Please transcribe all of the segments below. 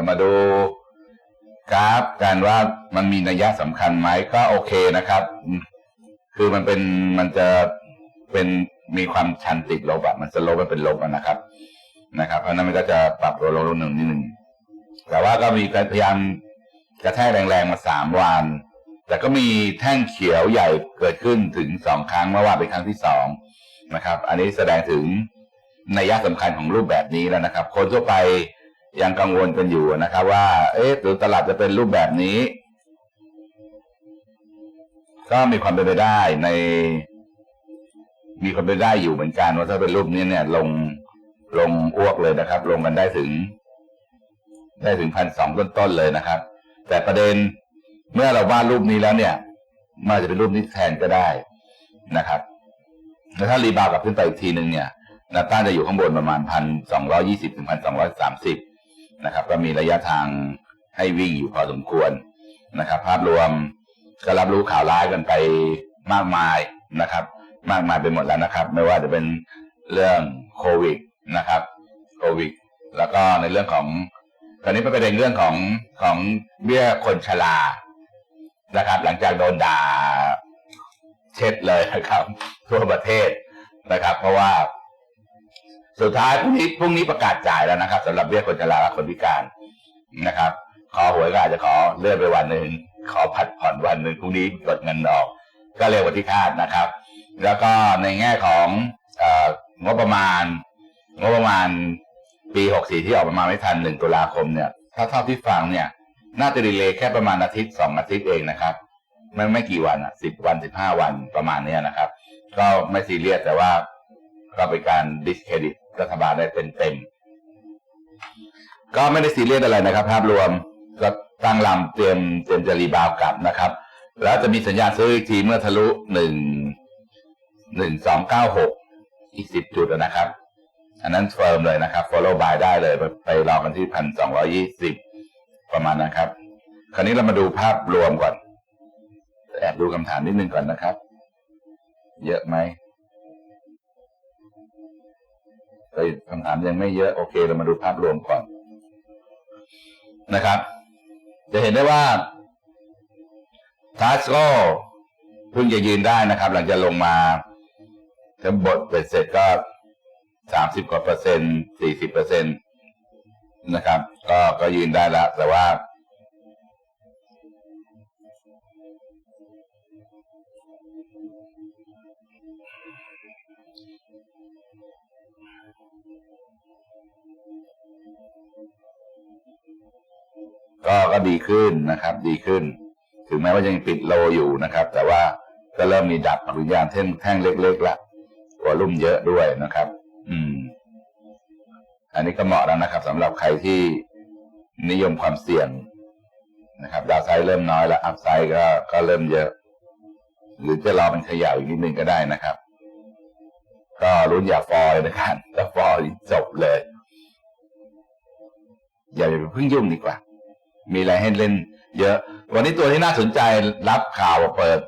เรามาดูกราฟกันว่ามันมีนัยยะสำคัญไหมก็โอเคนะครับ คือมันเป็นมันจะเป็นมีความชันติดลบอะมันจะลบมันเป็นลบนะครับ นะครับเพราะนั้นมันก็จะปรับตัวลงลงหนึ่งนิดหนึ่งแต่ว่าก็มีการพยายามกระแทกแรงๆมาสามวัน แต่ก็มีแท่งเขียวใหญ่เกิดขึ้นถึงสองครั้งเมื่อวานเป็นครั้งที่สองนะครับ อันนี้แสดงถึงนัยยะสำคัญของรูปแบบนี้แล้วนะครับ คนทั่วไป ยังกังวลกันอยู่นะครับ ว่า เอ๊ะหรือตลาดจะเป็นรูปแบบนี้ ก็มีความเป็นไปได้ใน มีความเป็นไปได้อยู่เหมือนกันว่าถ้าเป็นรูปนี้เนี่ย ลงลงอ้วกเลยนะครับ ลงกันได้ถึง ได้ถึงพันสองต้นๆเลยนะครับ แต่ประเด็นเมื่อเราวาดรูปนี้แล้วเนี่ยมันจะเป็นรูปนี้แทนก็ได้นะครับแล้วถ้ารีบาวกลับขึ้นไปอีกทีหนึ่งเนี่ยนาต้านจะอยู่ข้างบนประมาณพันสองร้อยี่สิบถึงพันสองร้อยสามสิบ นะครับ ก็มีระยะทางให้วิ่งอยู่พอสมควรนะครับ ภาพรวมก็รับรู้ข่าวร้ายกันไปมากมายนะครับ มากมายไปหมดแล้วนะครับ ไม่ว่าจะเป็นเรื่องโควิดนะครับโควิดแล้วก็ในเรื่องของ ตอนนี้เป็นประเด็นเรื่องของของเบี้ยคนชรานะครับ หลังจากโดนด่าเช็ดเลยนะครับ ทั่วประเทศนะครับ เพราะว่า สุดท้ายพรุ่งนี้พรุ่งนี้ประกาศจ่ายแล้วนะครับสำหรับเบี้ยคนชราและคนพิการนะครับ ขอหวยก็อาจจะขอเลื่อนไปวันหนึ่งขอผัดผ่อนวันหนึ่งพรุ่งนี้กดเงินออก ก็เร็วกว่าที่คาดนะครับ แล้วก็ในแง่ขององบประมาณ งบประมาณปี64ที่ออกมาไม่ทัน1ตุลาคมเนี่ยถ้าเท่าที่ฟังเนี่ย น่าจะดีเลยแค่ประมาณอาทิตย์สองอาทิตย์เองนะครับไม่ไม่กี่วันอะสิบวันสิบห้าวันประมาณเนี้ยนะครับ ก็ไม่ซีเรียสแต่ว่าก็เป็นการดิสเครดิต รัฐบาลได้เต็มๆก็ไม่ได้ซีเรียสอะไรนะครับ ภาพรวมก็ตั้งลำเตรียมเตรียมจะรีบาวกลับนะครับ แล้วจะมีสัญญาณซื้ออีกทีเมื่อทะลุหนึ่งหนึ่งสองเก้าหกอีกสิบจุดนะครับ อันนั้นเฟิร์มเลยนะครับ follow by ได้เลยไปไปรอกันที่พันสองร้อยี่สิบประมาณนะครับ คราวนี้เรามาดูภาพรวมก่อน แอบดูคำถามนิดนึงก่อนนะครับ เยอะไหม คำถามยังไม่เยอะโอเค เรามาดูภาพรวมก่อนนะครับ จะเห็นได้ว่าทัสโก้เพิ่งจะยืนได้นะครับ หลังจากลงมาทั้งบทเป็นเสร็จก็สามสิบกว่าเปอร์เซ็นต์สี่สิบเปอร์เซ็นต์นะครับ ก็ก็ยืนได้แล้ว แต่ว่า ก็ก็ดีขึ้นนะครับ ดีขึ้น ถึงแม้ว่ายังปิดโลอยู่นะครับ แต่ว่าก็เริ่มมีดับปริญญาณแท่งแท่งเล็กๆละวอลุ่มเยอะด้วยนะครับ อืม อันนี้ก็เหมาะแล้วนะครับสำหรับใครที่นิยมความเสี่ยงนะครับ ดาวไซด์เริ่มน้อยแล้ว อัพไซด์ก็ก็เริ่มเยอะ หรือจะรอมันขยับอีกนิดนึงก็ได้นะครับ ก็รุ่นอย่าฟอเลยนะครับถ้าฟอลจบเลย อย่าไปเพิ่งยุ่งดีกว่า มีอะไรให้เล่น เยอะ วันนี้ตัวที่น่าสนใจรับข่าวเปิด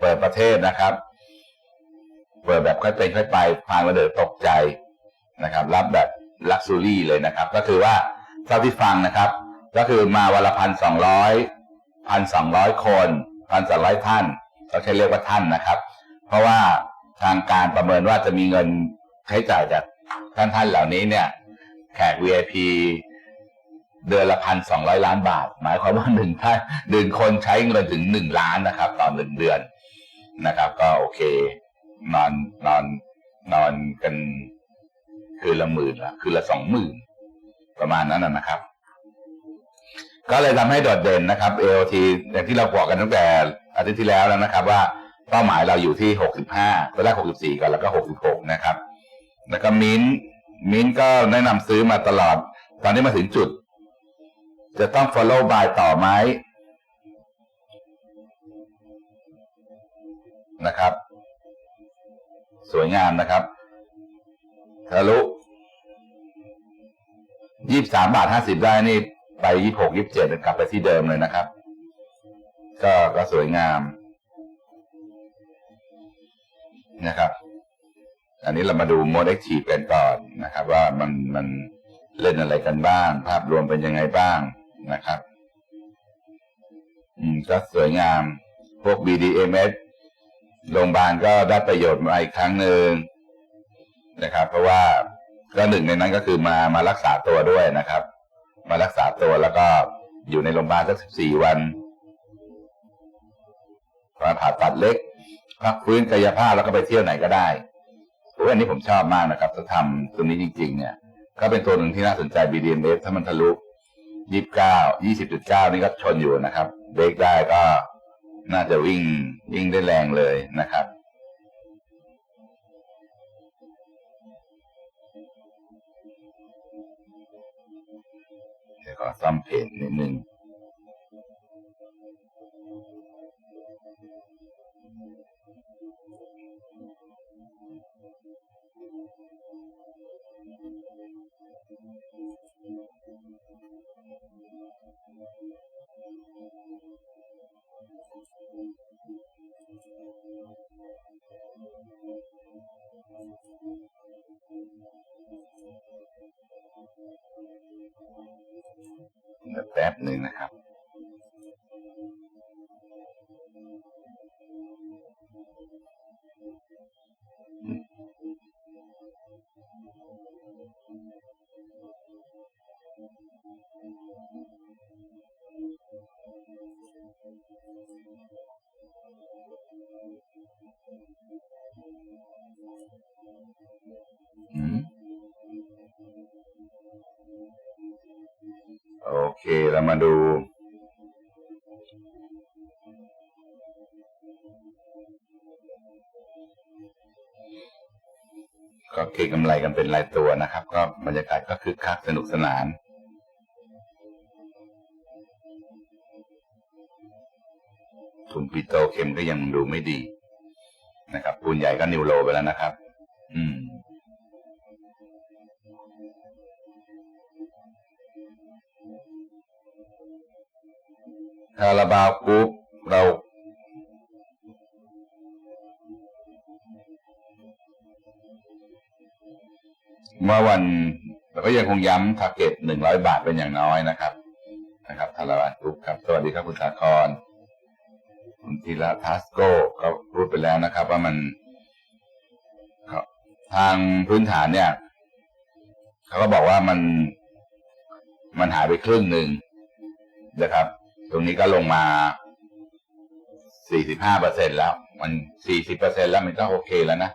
เปิดประเทศนะครับ เปิดแบบค่อยเป็นค่อยไปพานมาเดือตกใจนะครับ รับแบบลักซูรี่เลยนะครับ ก็คือว่าเท่าที่ฟังนะครับ ก็คือมาวันละพันสองร้อยพันสองร้อยคนพันสองร้อยท่านเราใช้เรียกว่าท่านนะครับ เพราะว่าทางการประเมินว่าจะมีเงินใช้จ่ายจากท่านท่านเหล่านี้เนี่ย แขก VIP เดือนละพันสองร้อยล้านบาท หมายความว่าหนึ่งท่านหนึ่งคนใช้เงินถึงหนึ่งล้านนะครับ ต่อหนึ่งเดือนนะครับ ก็โอเค นอนนอนนอนกันคืนละหมื่นละคืนละสองหมื่นประมาณนั้นนะครับ ก็เลยทำให้โดดเด่นนะครับ AOT อย่างที่เราบอกกันตั้งแต่อาทิตย์ที่แล้วแล้วนะครับ ว่าเป้าหมายเราอยู่ที่หกสิบห้าตอนแรกหกสิบสี่ก่อนแล้วก็หกสิบหกนะครับ แล้วก็มินมินก็แนะนำซื้อมาตลอด ตอนนี้มาถึงจุด จะต้อง follow by ต่อไหมนะครับ สวยงามนะครับทะลุยี่สามบาทห้าสิบได้นี่ ไปยี่หกยี่เจ็ดกลับไปที่เดิมเลยนะครับ ก็ก็สวยงามนะครับ อันนี้เรามาดูโมเดลทีกันก่อนนะครับ ว่ามันมันเล่นอะไรกันบ้าง ภาพรวมเป็นยังไงบ้าง นะครับ อืม ก็สวยงาม พวก BDMS โรงพยาบาลก็ได้ประโยชน์มาอีกครั้งหนึ่งนะครับ เพราะว่าก็หนึ่งในนั้นก็คือมามารักษาตัวด้วยนะครับ มารักษาตัวแล้วก็อยู่ในโรงพยาบาลสักสิบสี่วันมาผ่าตัดเล็กพักฟื้นกายภาพแล้วก็ไปเที่ยวไหนก็ได้โอ้ยอันนี้ผมชอบมากนะครับถ้าทำตรงนี้จริง ๆ เนี่ย ก็เป็นตัวหนึ่งที่น่าสนใจ BDMF ถ้ามันทะลุ ยี่สิบเก้ายี่สิบจุดเก้านี่ก็ชนอยู่นะครับเบรกได้ก็น่าจะวิ่งวิ่งได้แรงเลยนะครับ เดี๋ยวขอซ่อมเพจนิดนึง เดี๋ยวแป๊บหนึ่งนะครับ ก็เก็งกำไรกันเป็นรายตัวนะครับ ก็บรรยากาศก็คึกคักสนุกสนาน ทุนปิโตรเคมก็ยังดูไม่ดี นะครับปูนใหญ่ก็นิวโลไปแล้วนะครับ อืมคาราบาวกรุ๊ป เรา เมื่อวันเราก็ยังคงย้ำทาร์เก็ตหนึ่งร้อยบาทเป็นอย่างน้อยนะครับ นะครับคาราบาวกรุ๊ปครับ สวัสดีครับคุณสาคร คุณธีระทัสโก้ก็พูดไปแล้วนะครับ ว่ามันทางพื้นฐานเนี่ยเขาก็บอกว่ามันมันหายไปครึ่งหนึ่งนะครับ ตรงนี้ก็ลงมา 45เปอร์เซ็นแล้ว มัน40เปอร์เซ็นแล้วมันก็โอเคแล้วนะ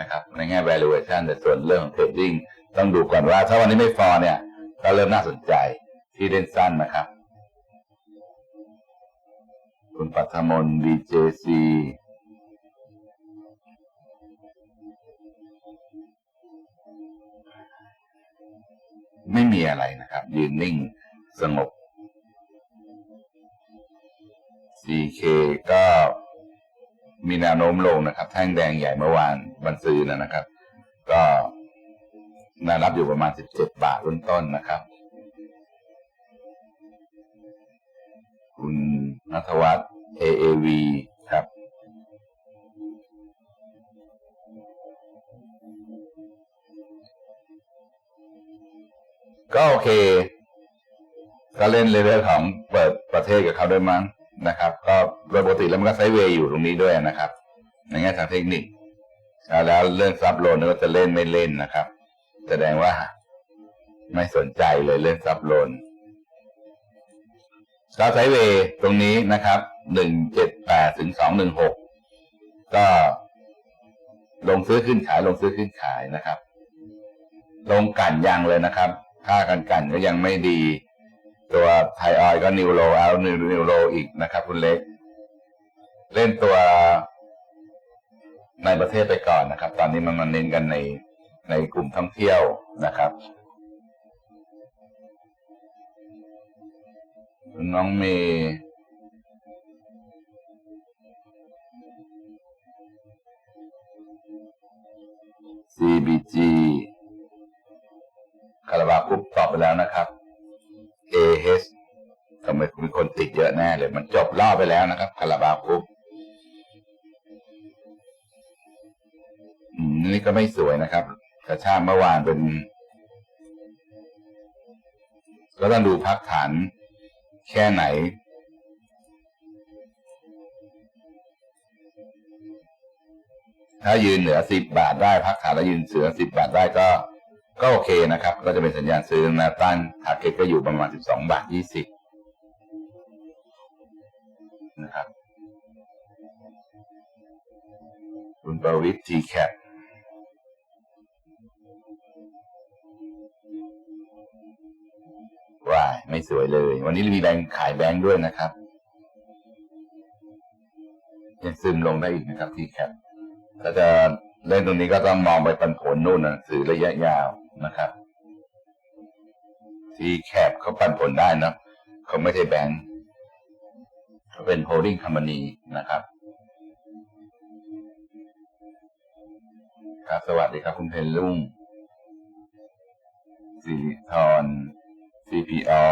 นะครับในแง่ valuation แต่ส่วนเรื่องของ trading ต้องดูก่อนว่า ถ้าวันนี้ไม่ฟอร์เนี่ย ก็เริ่มน่าสนใจที่เล่นสั้นนะครับ คุณปัทมน BJC ไม่มีอะไรนะครับ ยืนนิ่งสงบ CK ก็มีแนวโน้มลงนะครับ แท่งแดงใหญ่เมื่อวานวันซื้อนะนะครับ ก็นารับอยู่ประมาณ 17 บาทต้นๆนะครับ คุณนัทวัฒน์ AAV ครับ ก็โอเค ก็เล่นเลเวลของเปิดประเทศกับเขาด้วยมั้ง นะครับ ก็โดยปกติแล้วมันก็ไซด์เวย์อยู่ตรงนี้ด้วยนะครับ ในแง่ทางเทคนิค แล้วเรื่องซับโลนก็จะเล่นไม่เล่นนะครับ แสดงว่าไม่สนใจเลยเล่นซับโลนกราฟไซด์เวย์ตรงนี้นะครับ หนึ่งเจ็ดแปดถึงสองหนึ่งหก ก็ลงซื้อขึ้นขายลงซื้อขึ้นขายนะครับ ลงกันยังเลยนะครับ ค่ากันกันก็ยังไม่ดี ตัวไทยออยก็นิวโรเอานิวนิวโรอีกนะครับ คุณเล็ก เล่นตัวในประเทศไปก่อนนะครับ ตอนนี้มันมาเน้นกันในในกลุ่มท่องเที่ยวนะครับ น้องเมย์ CBG คาราบาวกรุ๊ปตอบไปแล้วนะครับ AH ทำไมมีคนติดเยอะแน่เลย มันจบรอบไปแล้วนะครับคาราบาวกรุ๊ปอืมนี่ก็ไม่สวยนะครับ กระชากเมื่อวานเป็น ก็ต้องดูพักฐานแค่ไหน ถ้ายืนเหนือสิบบาทได้พักฐานแล้วยืนเสือสิบบาทได้ก็ ก็โอเคนะครับ ก็จะเป็นสัญญาณซื้อแนวต้านทาร์เก็ตก็อยู่ประมาณสิบสองบาทยี่สิบนะครับ คุณประวิทย์ทีแคปว้ายไม่สวยเลย วันนี้มีแบงค์ขายแบงค์ด้วยนะครับ ยังซึมลงได้อีกนะครับทีแคป ถ้าจะเล่นตรงนี้ก็ต้องมองไปปันผลนู่นนังสือระยะยาวนะครับ ที่แคปเขาปันผลได้นะเขาไม่ใช่แบงค์เขาเป็นโฮลดิ้งคอมพานีนะครับครับสวัสดีครับ คุณเพนลุ่งสิริธร CPO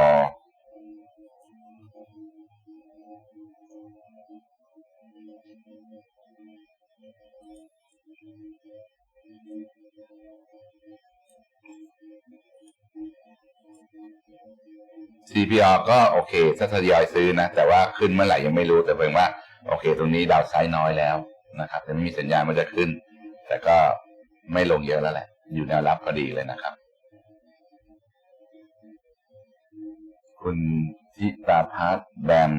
ซีพีอก็โอเคถ้าทยอยซื้อนะ แต่ว่าขึ้นเมื่อไหร่ยังไม่รู้แต่เพียงว่า โอเค ตรงนี้ดาวไซด์น้อยแล้วนะครับแต่ไม่มีสัญญาณมันจะขึ้น แต่ก็ไม่ลงเยอะแล้วแหละ อยู่แนวรับพอดีเลยนะครับ คุณทิตาพัฒน์แบม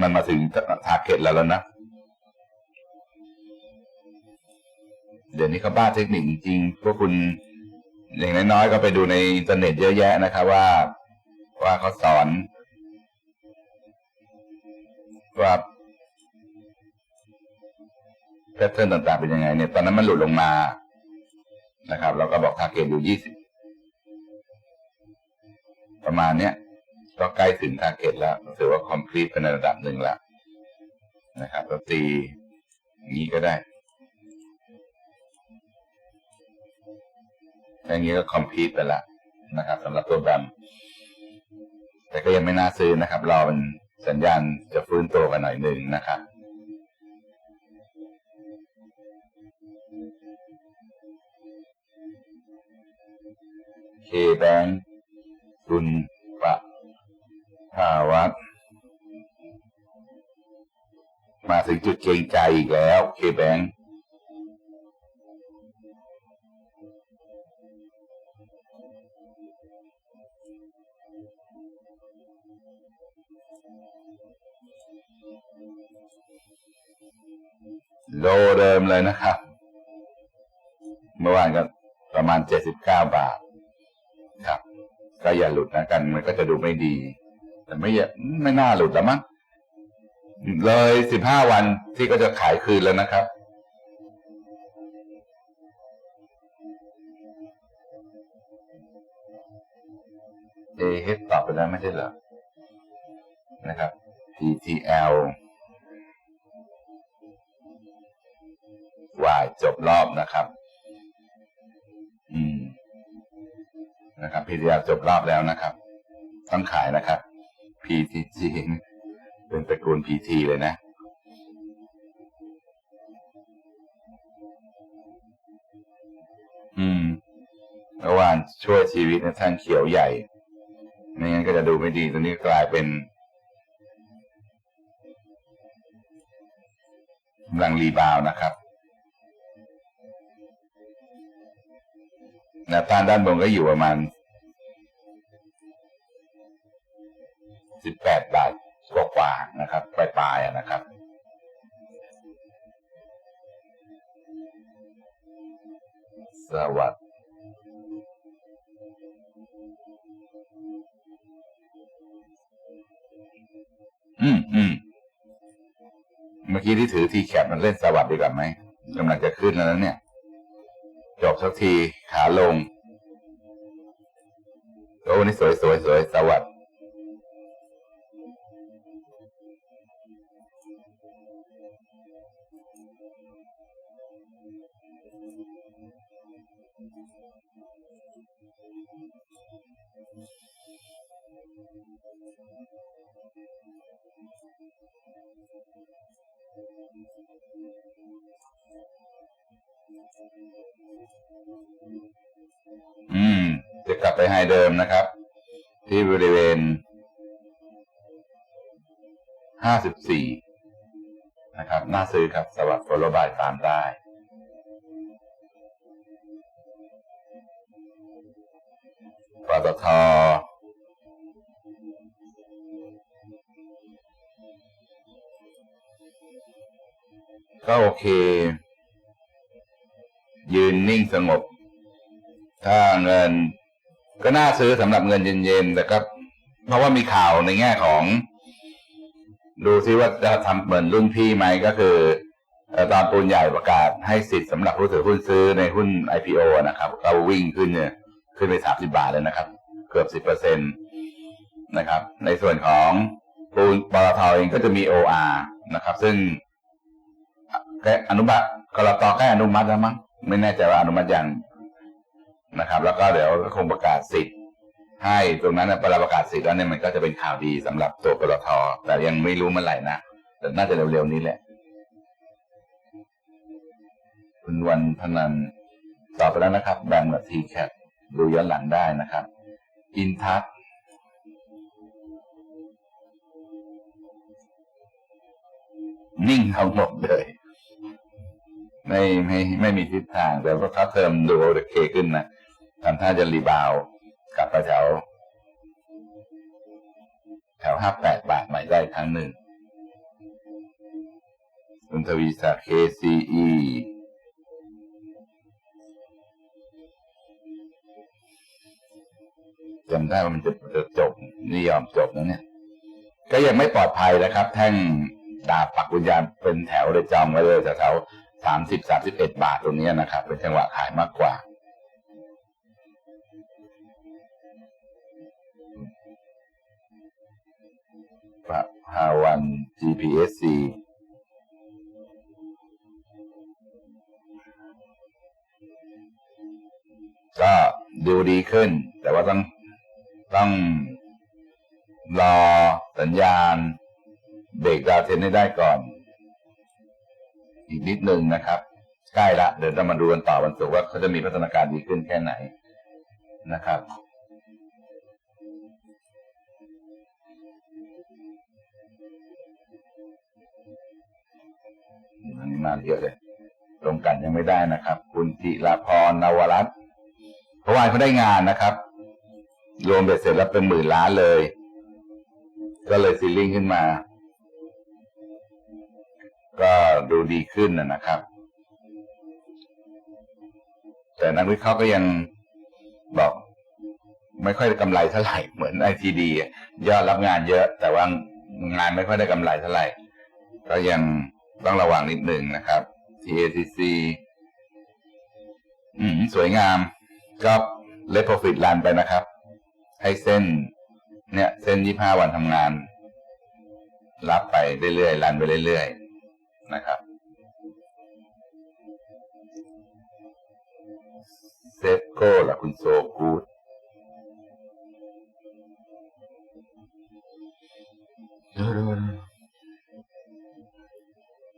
มันมาถึงทาร์เก็ตแล้วแล้วนะ เดี๋ยวนี้เขาบ้าเทคนิคจริงๆพวกคุณอย่างน้อยๆก็ไปดูในอินเทอร์เน็ตเยอะแยะนะครับว่าว่าเขาสอนว่าแพทเทิร์นต่างๆเป็นยังไงเนี่ย ตอนนั้นมันหลุดลงมานะครับ เราก็บอกทาร์เก็ตอยู่ยี่สิบประมาณเนี้ยก็ใกล้ถึงทาร์เก็ตแล้วถือว่าคอมพลีทเป็นระดับหนึ่งแล้วนะครับตีอย่างนี้ก็ได้ อย่างนี้ก็คอมพลีทไปแล้วนะครับสำหรับตัวแบมแต่ก็ยังไม่น่าซื้อนะครับ รอเป็นสัญญาณจะฟื้นตัวกันหน่อยหนึ่งนะครับเคแบงคุณปะภาวัตมาถึงจุดเกรงใจอีกแล้วเคแบง์ โลเดิมเลยนะครับ เมื่อวานก็ประมาณเจ็ดสิบเก้าบาท ครับ ก็อย่าหลุดนะกัน มันก็จะดูไม่ดี แต่ไม่อย่าไม่น่าหลุดแล้วมั้งเลยสิบห้าวันที่ก็จะขายคืนแล้วนะครับ เอเฮตตอบไปแล้วไม่ใช่เหรอ นะครับ PTL วายจบรอบนะครับ อืม นะครับ PTL จบรอบแล้วนะครับ ต้องขายนะครับ PTG เป็นตระกูล PT เลยนะอืมเมื่อวานช่วยชีวิตในท่านเขียวใหญ่ไม่งั้นก็จะดูไม่ดีตอนนี้กลายเป็นกำลังรีบาวนะครับ นวต้านด้านบนก็อยู่ประมาณสิบแปดบาทกว่าๆนะครับปลายๆนะครับ สวัสดอืมอืมเมื่อกี้ที่ถือทีแคปมันเล่นสวัสดีกว่าไหมกำลังจะขึ้นแล้วนะเนี่ย จบสักทีขาลงโอ้นี่สวยสวยสวยสวัสด อืม จะกลับไปไฮเดิมนะครับ ที่บริเวณห้าสิบสี่นะครับ น่าซื้อครับสวัสดิ์โฟลบายตามได้ปตทก็โอเค ยืนนิ่งสงบ ถ้าเงินก็น่าซื้อสำหรับเงินเย็นๆแต่ก็เพราะว่ามีข่าวในแง่ของ ดูซิว่าจะทำเหมือนรุ่นพี่ไหมก็คือตอนปูนใหญ่ประกาศให้สิทธิ์สำหรับผู้ถือหุ้นซื้อในหุ้น IPO นะครับก็วิ่งขึ้นเนี่ย ขึ้นไปสามสิบาทเลยนะครับ เกือบสิบเปอร์เซ็นตนะครับ ในส่วนของปูนปตทเองก็จะมี OR นะครับ ซึ่งแค่อนุมัติกรตแค่อนุมัติแล้วมั้ง ไม่แน่ใจว่าอนุมัติยังนะครับ แล้วก็เดี๋ยวก็คงประกาศสิทธิ์ให้ตรงนั้นนะเวลาประกาศสิทธิ์แล้วเนี่ยมันก็จะเป็นข่าวดีสำหรับตัวปตทแต่ยังไม่รู้เมื่อไหร่นะแต่น่าจะเร็วๆนี้แหละคุณวันพนันตอบไปแล้วนะครับ แบงกับทีแคดูย้อนหลังได้นะครับ อินทัศนิ่งทั้งหมดเลย ไม่ไม่ไม่มีทิศทางแต่ว่าถ้าเติมดูโอเคขึ้นนะทำท่าจะรีบาวกลับไปแถวแถวห้าแปดบาทใหม่ได้ครั้งหนึ่งคุณทวีศักดิ์ KCE จำได้ว่ามันจะจะจบนี่ยอมจบนะเนี่ย ก็ยังไม่ปลอดภัยนะครับ แท่งดาบปักวิญญาณเป็นแถวเลยจองไว้เลยแถว สามสิบสามสิบเอ็ดบาทตรงนี้นะครับ เป็นจังหวะขายมากกว่าพระฮาวัน GPSC ก็ดูดีขึ้น แต่ว่าต้องต้องรอสัญญาณเบรกดาวเทนให้ได้ก่อน อีกนิดนึงนะครับ ใกล้ละเดี๋ยวจะมาดูกันต่อวันศุกร์ว่าเขาจะมีพัฒนาการดีขึ้นแค่ไหนนะครับอันนี้มาเยอะเลยตรงกันยังไม่ได้นะครับ คุณจิราพรนวรัตน์เพราะวานเขาได้งานนะครับ รวมเบ็ดเสร็จแล้วเป็นหมื่นล้านเลย ก็เลยซีลิ่งขึ้นมา ก็ดูดีขึ้นนะครับ แต่นักวิเคราะห์ก็ยังบอก ไม่ค่อยได้กำไรเท่าไหร่เหมือนไอทีดียอดรับงานเยอะ แต่ว่างานไม่ค่อยได้กำไรเท่าไหร่ ก็ยังต้องระวังนิดหนึ่งนะครับ TACC อืม สวยงาม ก็เล t โปรฟิตรันไปนะครับ ให้เส้น เนี่ย เส้นยี่ห้าวันทำงาน รับไปเรื่อยๆรันไปเรื่อยๆ นะครับเซฟโก้ละคุณโซกูดดูดู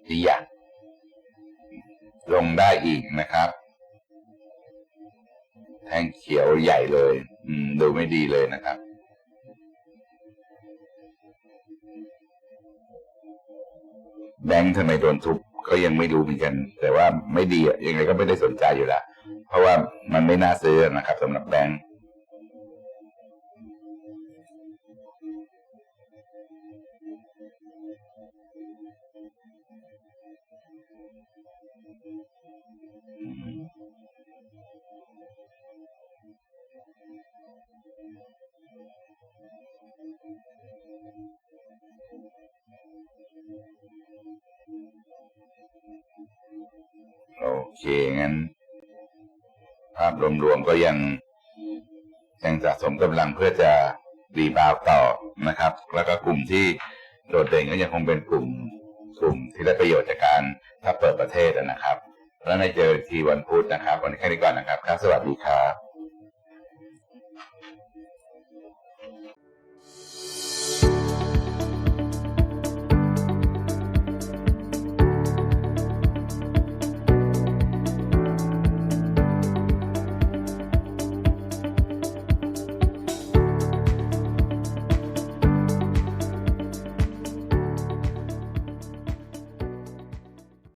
ดีอย่างลงได้อีกนะครับ แท่งเขียวใหญ่เลย อืม ดูไม่ดีเลยนะครับ แบงค์ทำไมโดนทุบก็ยังไม่รู้เหมือนกัน แต่ว่าไม่ดีอะยังไงก็ไม่ได้สนใจอยู่แล้วเพราะว่ามันไม่น่าซื้อนะครับสำหรับแบงค์ เคงั้น ภาพรวมๆก็ยัง ยังสะสมกำลังเพื่อจะรีบาวต่อนะครับ แล้วก็กลุ่มที่โดดเด่นก็ยังคงเป็นกลุ่มกลุ่มที่ได้ประโยชน์จากการถ้าเปิดประเทศนะครับ แล้วในเจอทีวันพุธนะครับ วันนี้แค่นี้ก่อนนะครับครับสวัสดีครับ